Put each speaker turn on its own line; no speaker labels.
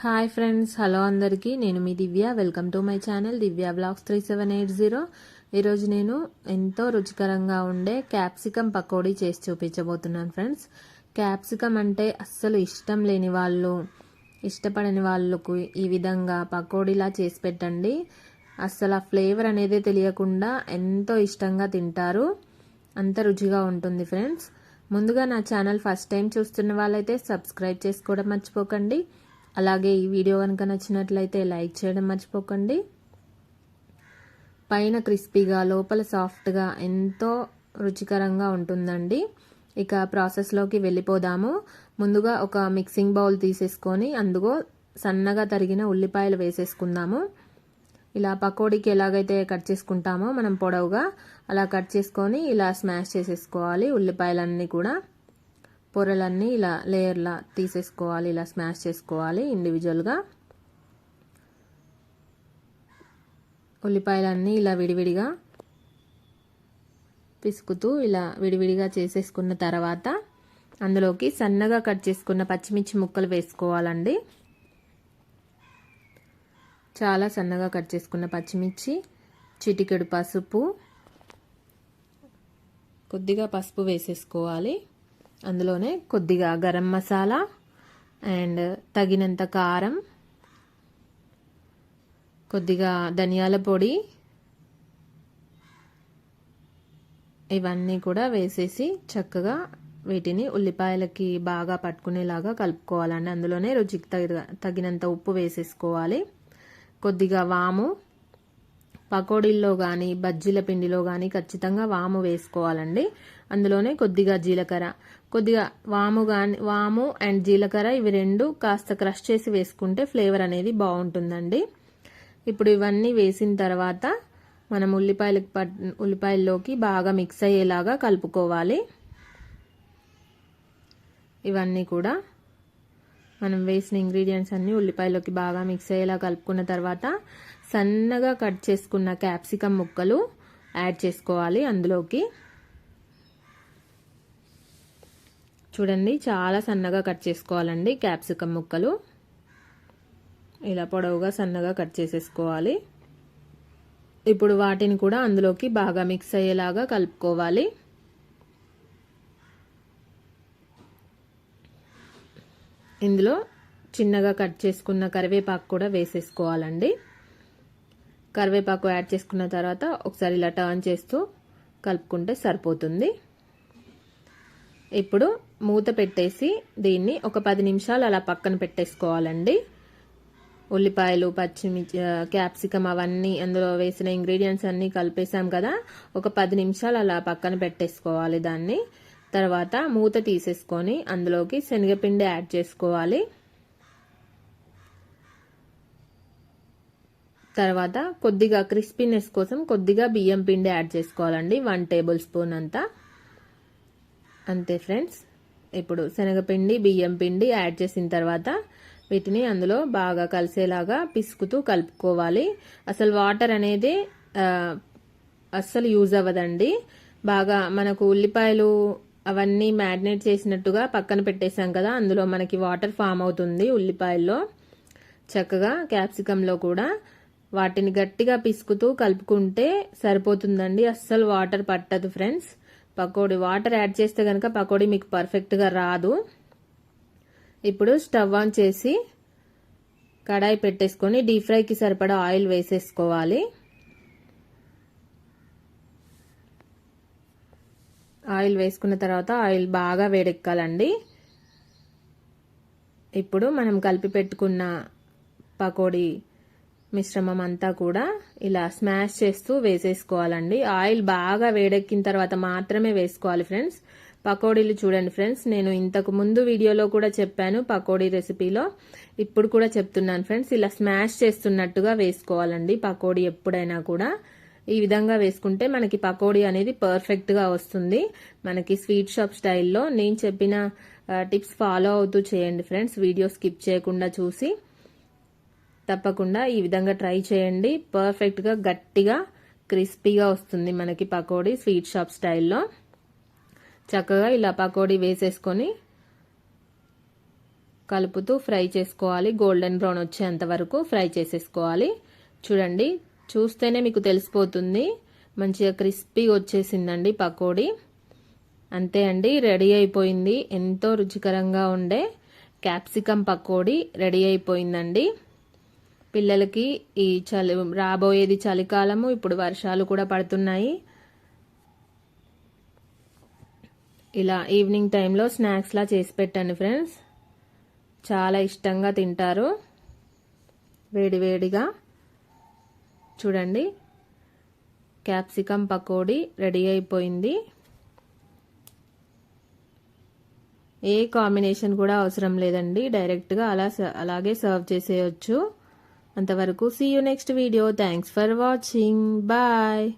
Hi friends hello అందరికీ. నేను మీ Divya. Welcome to my channel Divya blogs three seven eight zero. ఈరోజు నేను ఎంతో రుచికరంగా ఉండే క్యాప్సికమ్ పకోడీ చేసి చూపించబోతున్నాను ఫ్రెండ్స్. క్యాప్సికమ్ అంటే అస్సలు ఇష్టం లేని వాళ్ళు ఇష్టపడని వాళ్ళకు ఈ విధంగా పకోడీలా చేసి పెట్టండి. అస్సలు ఆ ఫ్లేవర్ అనేది తెలియకుండా ఎంతో ఇష్టంగా తింటారు. అంత రుచిగా ఉంటుంది ఫ్రెండ్స్. ముందుగా నా ఛానల్ ఫస్ట్ టైం చూస్తున్న వాళ్ళైతే సబ్స్క్రైబ్ చేసుకోవడం మర్చిపోకండి. అలాగే ఈ వీడియో కనుక నచ్చినట్లయితే లైక్ చేయడం మర్చిపోకండి. పైన క్రిస్పీగా లోపల సాఫ్ట్గా ఎంతో రుచికరంగా ఉంటుందండి. ఇక ప్రాసెస్లోకి వెళ్ళిపోదాము. ముందుగా ఒక మిక్సింగ్ బౌల్ తీసేసుకొని అందులో సన్నగా తరిగిన ఉల్లిపాయలు వేసేసుకుందాము. ఇలా పకోడీకి ఎలాగైతే కట్ చేసుకుంటామో మనం పొడవుగా అలా కట్ చేసుకొని ఇలా స్మాష్ చేసేసుకోవాలి ఉల్లిపాయలన్నీ కూడా. పొరలన్నీ ఇలా లేయర్లా తీసేసుకోవాలి ఇలా స్మాష్ చేసుకోవాలి ఇండివిజువల్గా ఉల్లిపాయలన్నీ ఇలా విడివిడిగా పిసుకుతూ ఇలా విడివిడిగా చేసేసుకున్న తర్వాత అందులోకి సన్నగా కట్ చేసుకున్న పచ్చిమిర్చి ముక్కలు వేసుకోవాలండి. చాలా సన్నగా కట్ చేసుకున్న పచ్చిమిర్చి చిటికెడు పసుపు కొద్దిగా పసుపు వేసేసుకోవాలి. అందులోనే కొద్దిగా గరం మసాలా అండ్ తగినంత కారం కొద్దిగా ధనియాల పొడి ఇవన్నీ కూడా వేసేసి చక్కగా వీటిని ఉల్లిపాయలకి బాగా పట్టుకునేలాగా కలుపుకోవాలండి. అందులోనే రుచికి తగినంత ఉప్పు వేసేసుకోవాలి. కొద్దిగా వాము పకోడీల్లో కానీ బజ్జీల పిండిలో కానీ ఖచ్చితంగా వాము వేసుకోవాలండి. అందులోనే కొద్దిగా జీలకర్ర. కొద్దిగా వాము కానీ వాము అండ్ జీలకర్ర ఇవి రెండు కాస్త క్రష్ చేసి వేసుకుంటే ఫ్లేవర్ అనేది బాగుంటుందండి. ఇప్పుడు ఇవన్నీ వేసిన తర్వాత మనం ఉల్లిపాయలకి పట్ ఉల్లిపాయల్లోకి బాగా మిక్స్ అయ్యేలాగా కలుపుకోవాలి. ఇవన్నీ కూడా మనం వేసిన ఇంగ్రీడియంట్స్ అన్నీ ఉల్లిపాయలోకి బాగా మిక్స్ అయ్యేలా కలుపుకున్న తర్వాత సన్నగా కట్ చేసుకున్న క్యాప్సికమ్ ముక్కలు యాడ్ చేసుకోవాలి అందులోకి. చూడండి చాలా సన్నగా కట్ చేసుకోవాలండి క్యాప్సికమ్ ముక్కలు. ఇలా పొడవుగా సన్నగా కట్ చేసేసుకోవాలి. ఇప్పుడు వాటిని కూడా అందులోకి బాగా మిక్స్ అయ్యేలాగా కలుపుకోవాలి. ఇందులో చిన్నగా కట్ చేసుకున్న కరివేపాకు కూడా వేసేసుకోవాలండి. కరివేపాకు యాడ్ చేసుకున్న తర్వాత ఒకసారి ఇలా టర్న్ చేస్తూ కలుపుకుంటే సరిపోతుంది. ఇప్పుడు మూత పెట్టేసి దీన్ని ఒక పది నిమిషాలు అలా పక్కన పెట్టేసుకోవాలండి. ఉల్లిపాయలు పచ్చిమిర్చి క్యాప్సికమ్ అవన్నీ అందులో వేసిన ఇంగ్రీడియంట్స్ అన్నీ కలిపేసాం కదా ఒక పది నిమిషాలు అలా పక్కన పెట్టేసుకోవాలి దాన్ని. తర్వాత మూత తీసేసుకొని అందులోకి శనగపిండి యాడ్ చేసుకోవాలి. తర్వాత కొద్దిగా క్రిస్పీనెస్ కోసం కొద్దిగా బియ్యం పిండి యాడ్ చేసుకోవాలండి. వన్ టేబుల్ స్పూన్ అంతా. అంతే ఫ్రెండ్స్. ఇప్పుడు శనగపిండి బియ్యం పిండి యాడ్ చేసిన తర్వాత వీటిని అందులో బాగా కలిసేలాగా పిసుకుతూ కలుపుకోవాలి. అసలు వాటర్ అనేది అస్సలు యూజ్ అవ్వదండి. బాగా మనకు ఉల్లిపాయలు అవన్నీ మ్యారినేట్ చేసినట్టుగా పక్కన పెట్టేశాం కదా అందులో మనకి వాటర్ ఫామ్ అవుతుంది ఉల్లిపాయల్లో. చక్కగా క్యాప్సికంలో కూడా వాటిని గట్టిగా పిసుకుతూ కలుపుకుంటే సరిపోతుందండి. అస్సలు వాటర్ పట్టదు ఫ్రెండ్స్. పకోడీ వాటర్ యాడ్ చేస్తే కనుక పకోడీ మీకు పర్ఫెక్ట్గా రాదు. ఇప్పుడు స్టవ్ ఆన్ చేసి కడాయి పెట్టేసుకొని డీప్ ఫ్రైకి సరిపడా ఆయిల్ వేసేసుకోవాలి. ఆయిల్ వేసుకున్న తర్వాత ఆయిల్ బాగా వేడెక్కాలండి. ఇప్పుడు మనం కలిపి పెట్టుకున్న పకోడీ మిశ్రమం అంతా కూడా ఇలా స్మాష్ చేస్తూ వేసేసుకోవాలండి. ఆయిల్ బాగా వేడెక్కిన తర్వాత మాత్రమే వేసుకోవాలి ఫ్రెండ్స్. పకోడీలు చూడండి ఫ్రెండ్స్ నేను ఇంతకు ముందు వీడియోలో కూడా చెప్పాను పకోడీ రెసిపీలో. ఇప్పుడు కూడా చెప్తున్నాను ఫ్రెండ్స్ ఇలా స్మాష్ చేస్తున్నట్టుగా వేసుకోవాలండి పకోడీ ఎప్పుడైనా కూడా. ఈ విధంగా వేసుకుంటే మనకి పకోడీ అనేది పర్ఫెక్ట్గా వస్తుంది. మనకి స్వీట్ షాప్ స్టైల్లో నేను చెప్పిన టిప్స్ ఫాలో అవుతూ చేయండి ఫ్రెండ్స్ వీడియో స్కిప్ చేయకుండా చూసి తప్పకుండా ఈ విధంగా ట్రై చేయండి. పర్ఫెక్ట్గా గట్టిగా క్రిస్పీగా వస్తుంది మనకి పకోడీ స్వీట్ షాప్ స్టైల్లో చక్కగా ఇలా పకోడీ వేసేసుకొని కలుపుతూ ఫ్రై చేసుకోవాలి. గోల్డెన్ బ్రౌన్ వచ్చేంత వరకు ఫ్రై చేసేసుకోవాలి. చూడండి చూస్తేనే మీకు తెలిసిపోతుంది. మంచిగా క్రిస్పీ వచ్చేసిందండి పకోడీ. అంతే అండి రెడీ అయిపోయింది. ఎంతో రుచికరంగా ఉండే క్యాప్సికమ్ పకోడీ రెడీ అయిపోయిందండి. పిల్లలకి ఈ చలి రాబోయేది చలికాలము ఇప్పుడు వర్షాలు కూడా పడుతున్నాయి. ఇలా ఈవినింగ్ టైంలో స్నాక్స్లా చేసి పెట్టండి ఫ్రెండ్స్. చాలా ఇష్టంగా తింటారు. వేడివేడిగా చూడండి. క్యాప్సికమ్ పకోడీ రెడీ అయిపోయింది. ఏ కాంబినేషన్ కూడా అవసరం లేదండి. డైరెక్ట్గా అలా అలాగే సర్వ్ చేసేయచ్చు. అంతవరకు see you next video. Thanks for watching. Bye.